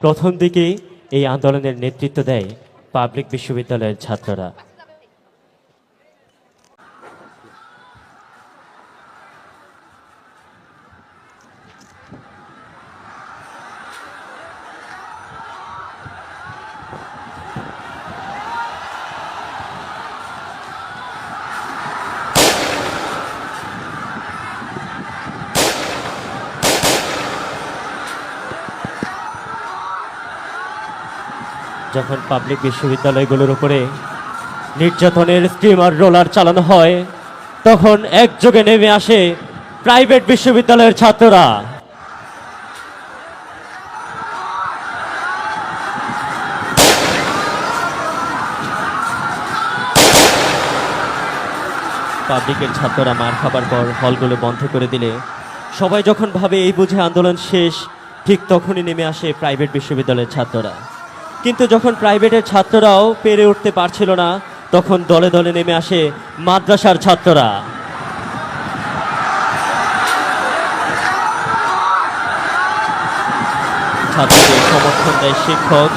প্রথম দিকে এই আন্দোলনের নেতৃত্ব দেয় পাবলিক বিশ্ববিদ্যালয়ের ছাত্ররা। যখন পাবলিক বিশ্ববিদ্যালয়গুলোর উপরে নির্যাতনের স্টিমার রোলার চালানো হয়, তখন একযোগে নেমে আসে প্রাইভেট বিশ্ববিদ্যালয়ের ছাত্ররা। পাবলিকের ছাত্ররা মার খাবার পর হলগুলো বন্ধ করে দিলে, সবাই যখন ভাবে এই বুঝে আন্দোলন শেষ, ঠিক তখনই নেমে আসে প্রাইভেট বিশ্ববিদ্যালয়ের ছাত্ররা। কিন্তু যখন প্রাইভেটের ছাত্ররাও পেরে উঠতে পারছিল না, তখন দলে দলে নেমে আসে মাদ্রাসার ছাত্ররা। ছাত্রদের সমর্থন দেয় শিক্ষক।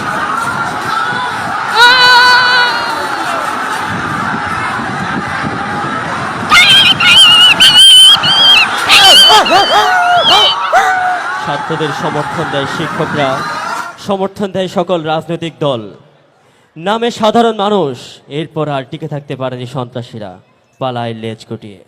ছাত্রদের সমর্থন দেয় শিক্ষকরা। সমর্থন দেয় সকল রাজনৈতিক দল। নামে সাধারণ মানুষ, এরপর আর টিকে থাকতে পারেনি সন্ত্রাসীরা। পালায় লেজ গুটিয়ে।